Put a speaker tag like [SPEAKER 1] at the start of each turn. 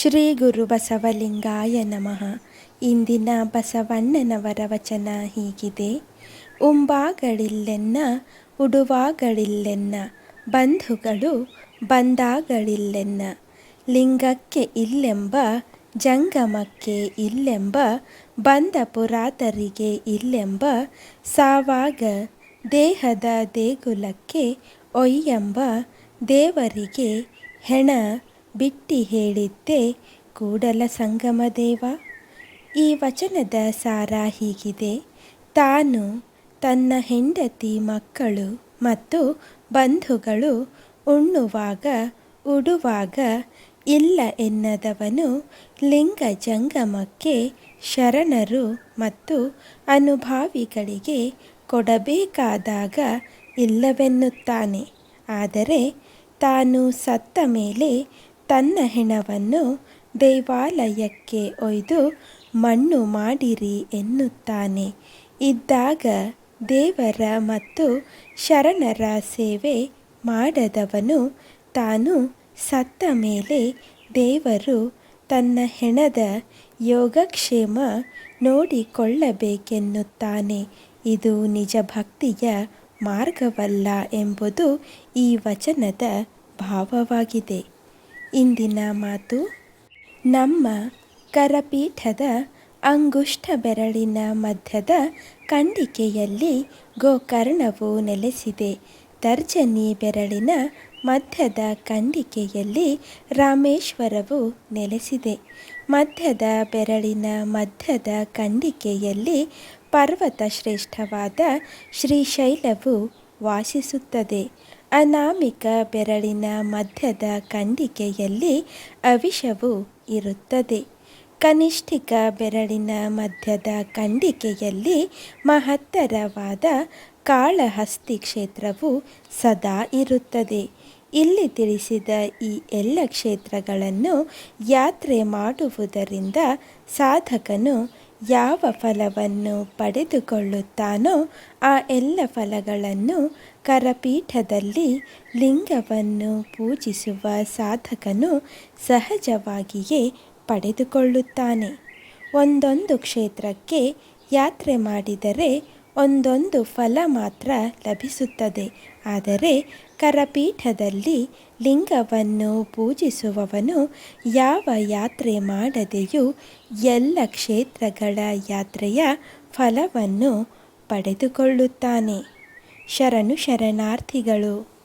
[SPEAKER 1] ಶ್ರೀ ಗುರು ಬಸವಲಿಂಗಾಯ ನಮಃ. ಇಂದಿನ ಬಸವಣ್ಣನವರ ವಚನ ಹೀಗಿದೆ. ಉಂಬಾಗಳಿಲ್ಲೆನ್ನ, ಉಡುವಾಗಳಿಲ್ಲೆನ್ನ, ಬಂಧುಗಳು ಬಂದಾಗಳಿಲ್ಲೆನ್ನ, ಲಿಂಗಕ್ಕೆ ಇಲ್ಲೆಂಬ, ಜಂಗಮಕ್ಕೆ ಇಲ್ಲೆಂಬ, ಬಂದ ಪುರಾತರಿಗೆ ಇಲ್ಲೆಂಬ, ಸಾವಾಗ ದೇಹದ ದೇಗುಲಕ್ಕೆ ಒಯ್ಯೆಂಬ, ದೇವರಿಗೆ ಹೆಣ ಬಿಟ್ಟಿ ಹೇಳಿದ್ದೆ, ಕೂಡಲ ಸಂಗಮ ದೇವ ಈ ವಚನದ ಸಾರ ಹೀಗಿದೆ. ತಾನು ತನ್ನ ಹೆಂಡತಿ ಮಕ್ಕಳು ಮತ್ತು ಬಂಧುಗಳು ಉಣ್ಣುವಾಗ, ಉಡುವಾಗ ಇಲ್ಲ ಎನ್ನದವನು ಲಿಂಗ ಜಂಗಮಕ್ಕೆ ಶರಣರು ಮತ್ತು ಅನುಭಾವಿಗಳಿಗೆ ಕೊಡಬೇಕಾದಾಗ ಇಲ್ಲವೆನ್ನುತ್ತಾನೆ. ಆದರೆ ತಾನು ಸತ್ತ ಮೇಲೆ ತನ್ನ ಹೆಣವನ್ನು ದೇವಾಲಯಕ್ಕೆ ಒಯ್ದು ಮಣ್ಣು ಮಾಡಿರಿ ಎನ್ನುತ್ತಾನೆ. ಇದ್ದಾಗ ದೇವರ ಮತ್ತು ಶರಣರ ಸೇವೆ ಮಾಡದವನು ತಾನು ಸತ್ತ ಮೇಲೆ ದೇವರು ತನ್ನ ಹೆಣದ ಯೋಗಕ್ಷೇಮ ನೋಡಿಕೊಳ್ಳಬೇಕೆನ್ನುತ್ತಾನೆ. ಇದು ನಿಜ ಭಕ್ತಿಯ ಮಾರ್ಗವಲ್ಲ ಎಂಬುದು ಈ ವಚನದ ಭಾವವಾಗಿದೆ. ಇಂದಿನ ಮಾತು ನಮ್ಮ ಕರಪೀಠದ ಅಂಗುಷ್ಟ ಬೆರಳಿನ ಮಧ್ಯದ ಖಂಡಿಕೆಯಲ್ಲಿ ಗೋಕರ್ಣವು ನೆಲೆಸಿದೆ. ತರ್ಜನಿ ಬೆರಳಿನ ಮಧ್ಯದ ಖಂಡಿಕೆಯಲ್ಲಿ ರಾಮೇಶ್ವರವು ನೆಲೆಸಿದೆ. ಮಧ್ಯದ ಬೆರಳಿನ ಮಧ್ಯದ ಖಂಡಿಕೆಯಲ್ಲಿ ಪರ್ವತ ಶ್ರೇಷ್ಠವಾದ ಶ್ರೀಶೈಲವು ವಾಸಿಸುತ್ತದೆ. ಅನಾಮಿಕ ಬೆರಳಿನ ಮಧ್ಯದ ಖಂಡಿಕೆಯಲ್ಲಿ ಅವಿಷವು ಇರುತ್ತದೆ. ಕನಿಷ್ಠಿಕ ಬೆರಳಿನ ಮಧ್ಯದ ಖಂಡಿಕೆಯಲ್ಲಿ ಮಹತ್ತರವಾದ ಕಾಳಹಸ್ತಿ ಕ್ಷೇತ್ರವು ಸದಾ ಇರುತ್ತದೆ. ಇಲ್ಲಿ ತಿಳಿಸಿದ ಈ ಎಲ್ಲ ಕ್ಷೇತ್ರಗಳನ್ನು ಯಾತ್ರೆ ಮಾಡುವುದರಿಂದ ಸಾಧಕನು ಯಾವ ಫಲವನ್ನು ಪಡೆದುಕೊಳ್ಳುತ್ತಾನೋ ಆ ಎಲ್ಲ ಫಲಗಳನ್ನು ಕರಪೀಠದಲ್ಲಿ ಲಿಂಗವನ್ನು ಪೂಜಿಸುವ ಸಾಧಕನು ಸಹಜವಾಗಿಯೇ ಪಡೆದುಕೊಳ್ಳುತ್ತಾನೆ. ಒಂದೊಂದು ಕ್ಷೇತ್ರಕ್ಕೆ ಯಾತ್ರೆ ಮಾಡಿದರೆ ಒಂದೊಂದು ಫಲ ಮಾತ್ರ ಲಭಿಸುತ್ತದೆ. ಆದರೆ ಕರಪೀಠದಲ್ಲಿ ಲಿಂಗವನ್ನು ಪೂಜಿಸುವವನು ಯಾವ ಯಾತ್ರೆ ಮಾಡದೆಯೂ ಎಲ್ಲ ಕ್ಷೇತ್ರಗಳ ಯಾತ್ರೆಯ ಫಲವನ್ನು ಪಡೆದುಕೊಳ್ಳುತ್ತಾನೆ. ಶರಣು ಶರಣಾರ್ಥಿಗಳು